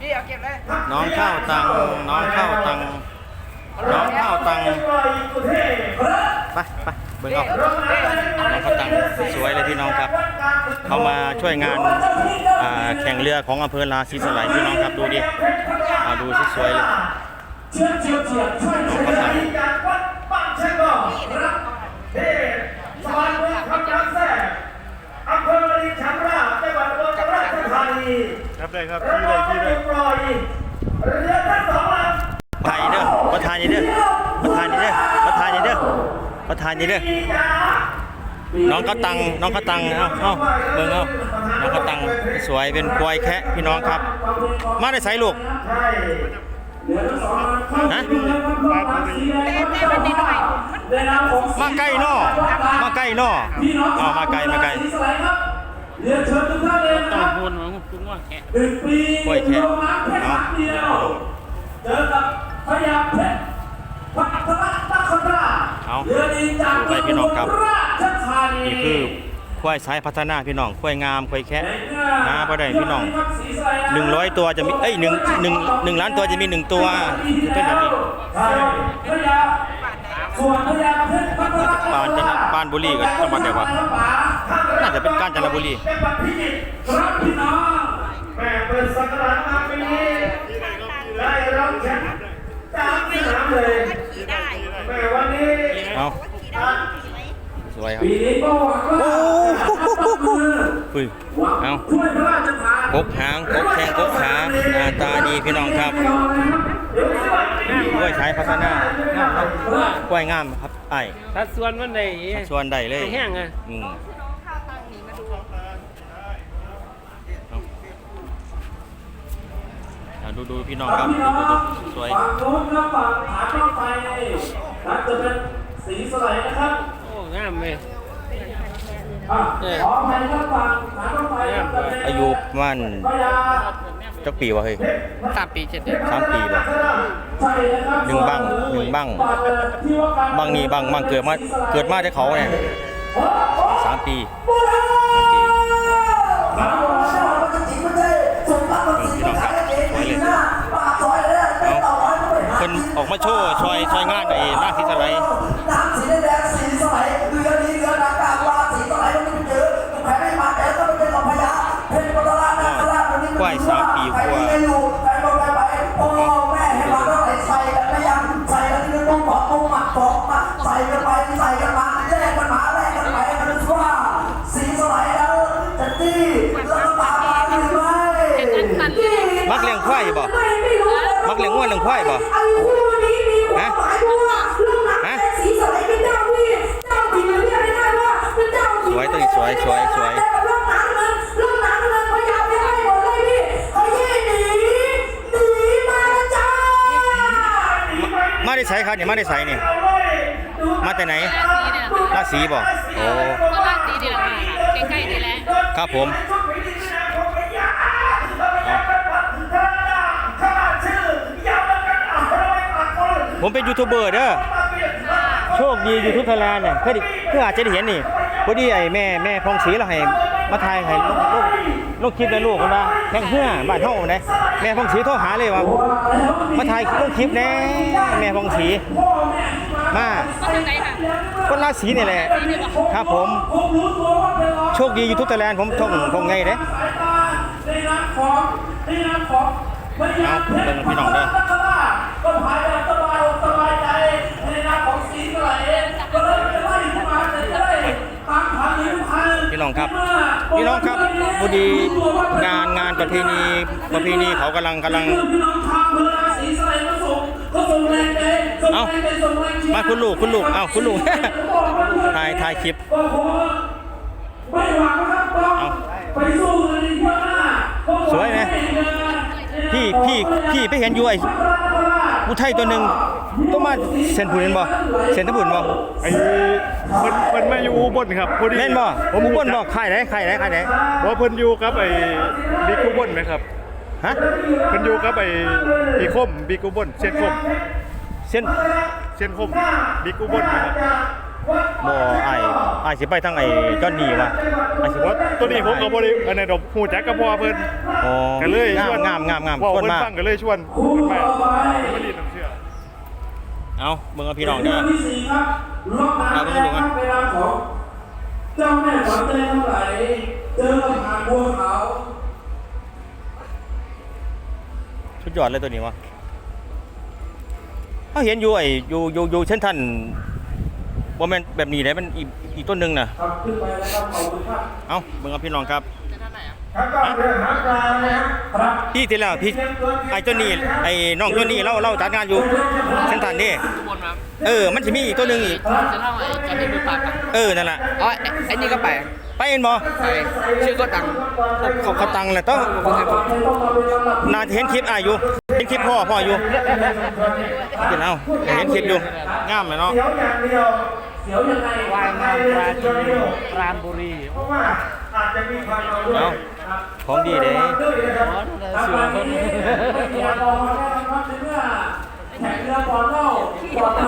พี่เอาเก็บเลยน้องข้าวตัง น้องข้าวตัง น้องข้าวตัง ไปไปเบิ่งเอาน้องข้าวตังสวยเลยพี่น้องครับ เขามาช่วยงานแข่งเรือของอำเภอลาศรีสไลยพี่น้องครับดูดิเอาดูสวยเลยเชื่อเชื่อเชื่อช่วยช่วยกันจากวัดบ้านเช่นก็รับเทศบาลเมืองคำนังแท้อำเภอลีชังราชจังหวัดอุบลราชธานี ครับได้ครับแล้วพี่ได้ก็พี่ไปได้ปล่อยเรือทั้งสองลำประธานนี่เด้อประธานนี่เด้อประธานนี่เด้อประธานนี่เด้อประธานนี่เด้อน้องก็ตังน้องก็ตังเอ้าเอ้าเบิ่งเอาน้องก็ตังสวยเป็นควายแคะพี่น้องครับ มาได้ไสลูกใช่เรือทั้งสองลำฮะเต้เต้มันนิดหน่อยในนามของมาใกล้นอมาใกล้นอพี่น้องเอามาไกลมาไกลศรีสะ เกษครับเรียนเชิญทุกท่านเลยนะครับพูดมาพูดว่าแค่หนึ่งปีกล้วยแคะลงน้ำแค่ครั้งเดียว เจอกับพญาเพชรพัทรตะคราเอาเรือดีจากดูไปพี่น้องครับ ราชธานีนี่คือควายสายพัฒนาพี่น้องควายงามควายแคะหาบ่ได้พี่น้อง หนึ่งร้อยตัวจะมีเอ้ยหนึ่งหนึ่งหนึ่งล้านตัวจะมีหนึ่งตัวเป็นแบบนี้ ใช่พญาส่วนพญา ปานจันทปานบุรีกับจังหวัดไหนวะน่าจะเป็นกาญจนบุรีจังหวัดพิจิตรครับพี่น้องแม่เปิดสักราชมาปีนี้ได้รับแชมป์จากสนามเลยขี่ได้แม่วันนี้เอาขี่ได้ขี่ไหมสวยครับปีนี้ก็หวังว่าอุ้ยหวังเอาช่วยพระราชทานกกหางกกแข้งกกขาหน้าตาดีพี่น้องครับ กล้วยสายพัฒนาก้วยงามครับไอ้ถ้าส่วนมันได้ชวนได้เลยแห้งอะอืมน้องข้าวตังหนีมาดูอะดูดูพี่น้องครับพี่ดูน้องดูดูสวยฝั่งโน้นครับฝั่งฐานรถไฟนั่นจะเป็นสีสไลด์นะครับ โอ้งามเลยอะขออภัยครับฝั่งฐานรถไฟครับจะเป็นอายุประมันพญา จักปีวะเฮ้ยสามปีเจ็ดเดือนสามปีบ่ใช่นะครับหนึ่งบังหนึ่งบังที่ว่าการบางนี่บางบางเกิดมาเกิดมาได้เขาเนี่ยสามปีสามปีสามวันเช้าเราจะจิ๋มไม่ใช่ส่งรับภาษีมาขายกันเองไม่ดีนะปากซอยเลยนะเป็นต่อร้อยก็ไม่หาเพิ่นออกมาโชว์ช่วยช่วยงานไอ้หน้าที่สไลด์น้ำสีแดงสีสมัยเรือนี้เรือดังกลางว่าสีสมัยมันไม่เจอแพ้ไม่มาแต่ก็ไม่เป็นของพญาเพชรปัตตานาคราชวันนี้มันกล้วยสา รียกได้ว่าเป็นเจ้าผีสวยตัวนี้สวยสวยสวยเรื่องหนังเงินเรื่องหนังเงินพยายามไม่ให้หมดเลยพี่เขาแย่หนีหนีมาจ้ามาได้ใส่ครับเนี่ยมาได้ใส่นี่มาแต่ไหนราศีบ่โอ้ก็ลากตีเดียวมาใกล้ๆนี่แหละครับผม ผมเป็นยูทูบเบอร์เด้อโชคดียูทูบไทยแลนด์เนี่ยเพื่อเพื่ออาจจะได้เห็นนี่พอดีไอ้แม่แม่พองศรีเราให้มาถ่ายให้ลูกลูกลูกคลิปในลูกคนว่าแข่งเพื่อบ้านเฮาเด้แม่พองศรีโทรหาเลยว่ามาถ่ายลูกคลิปแน่แม่พองศรีมาก็นค่ะคนราศีนี่แหละครับผมโชคดียูทูบไทยแลนด์ผมท่องท่องไงเด้สายตาในน้ำของในน้ำของพญาเพชรเอาเบิ่งพี่น้องเด้อ นพี่น้องครับพี่น้องครับพอดีงานงานประเพณีประเพณีเขากำลังกำลังน้องชาเมืองสีสลายก็ส่งก็ส่งแรงใจส่งเอาแรงใจส่งแรงเชียร์มาคุณลูกคุณลูกเอาคุณลูกถ่ายถ่ายคลิปไม่หวังนะครับเอาไปสู้กันในเที่ยวหน้าสวยไหมพี่พี่พี่ไปเห็นอยู่ไอ้ผู้ไทยตัวหนึ่ง ต้องมาเซ็นผุนเห็นบ่เซ็นทบุญบ่ไอ้เพิ่นเพิ่นมาอยู่อุบลครับพอดีเล่นบ่ผมอุบลบ่ค่ายไหนค่ายไหนค่ายไหนบ่เพิ่นอยู่กับไอ้บิ๊กอุบลไหมครับฮะเพิ่นอยู่กับไอ้พี่คมบิ๊กอุบลเส้นคมเซ็นเส้นคมบิ๊กอุบลไหมครับบ่ไอ้ไอ้ายสิไปทางไอ้จอนนี่วะไอ้ายสิว่าตัวนี้ผมก็บ่ได้อันนั้นดอกฮู้จักกับพ่อเพิ่นอ๋อกันเลยงาชมวนงามงามงามเว้าคนเพิ่นมาฟังกันเลยชวนคู่เพิ่นมาต่อไปไม่รีดน้ำ เชื่อเอาเบิ่งเอาพี่น้องเด้อที่สี่ครับล็อกน้ำเอาแดเบิ่งงดูคกัรันบเวลาของเจ้าแม่ขวัญใจทั้งหลายเจอกับหางบัวขาวสุดยอดเลยตัวนี้วะเขาเห็นอยู่ไอ้อยู่อยู่อยู่เช่นท่านบ่แม่นแบบนี้เลยมันอีกอีกต้นหนึงน่ะครับขึ้นไปแล้วครับขอบคุณครับเอาเบิ่งเอาพี่น้องครับครับก็เดินหางปลาเลยครับครับ พี่ที่แล้วพี่ไอ้เจ้านี่ไอ้น้องเจ้านี่เราเราจัดงานอยู่เช่นท่านนี่บนมาเออ มันจะมีอีกตัวหนึงอีกจะเล่าไอ้จะมีมือปากกันเออนั่นแหละอ๋อไอ้ไอ้นี่ก็ไปไปเห็นบ่ไปชื่อก็ตังเขาเขาตังแหละต้องน่าจะเห็นคลิปอ้ายอยู่เห็นคลิปพ่อพ่ออยู่เห็นเอาเห็นคลิปอยู่งามเลยเนาะเสียวอย่างเดียวเสียวยังไงวายงามปลาจีนรามบุรีเพราะว่า อาจจะมีความเอาด้วยเอาของดีเด้ด้วยนะครับทำวันนี้ไม่มีแอลกอฮอล์แน่นะครับในเมื่อแข่งเรือบอลเล่าบอลมา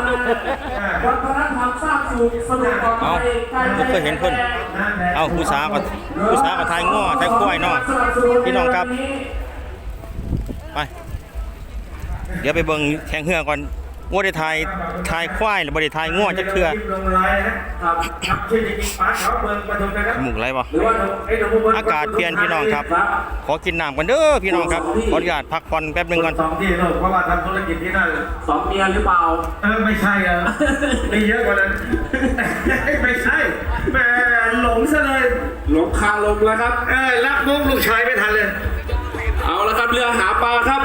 วัฒนธรรมสร้างสู่สนุกต่อไปเอาผมเคยเห็นเพิ่นเอาผู้สาวก็ผู้สาวก็ทายง้อทายควายเนาะพี่น้องครับไปเดี๋ยวไปเบิ่งแข่งเรือก่อน ว่าได้ทายทายควายหรือบ่ได้ทายง้อจักเทื่อลงลายนะครับครับชื่อจริงๆป้าเขาเมืองปทุมนะครับหมุกไรบ่หรือว่าไอ้หนุ่มเมืงอากาศเปลี่ยนพี่น้องครับ ขอกินน้ำกันเด้อพี่น้องครับขออนุญาตพักผ่อนแป๊บหนึงก่อนสองที่ลูกเพราะว่าทำธุรกิจที่นั่นสองเมียหรือเปล่าเออไม่ใช่อะมีเยอะกว่านั้นไม่ใช่แหมหลงซะเลยหลงคาลมแล้วครับเออรับมุกลูกชายไม่ทันเลย เอาละครับเรือหาปลาครับ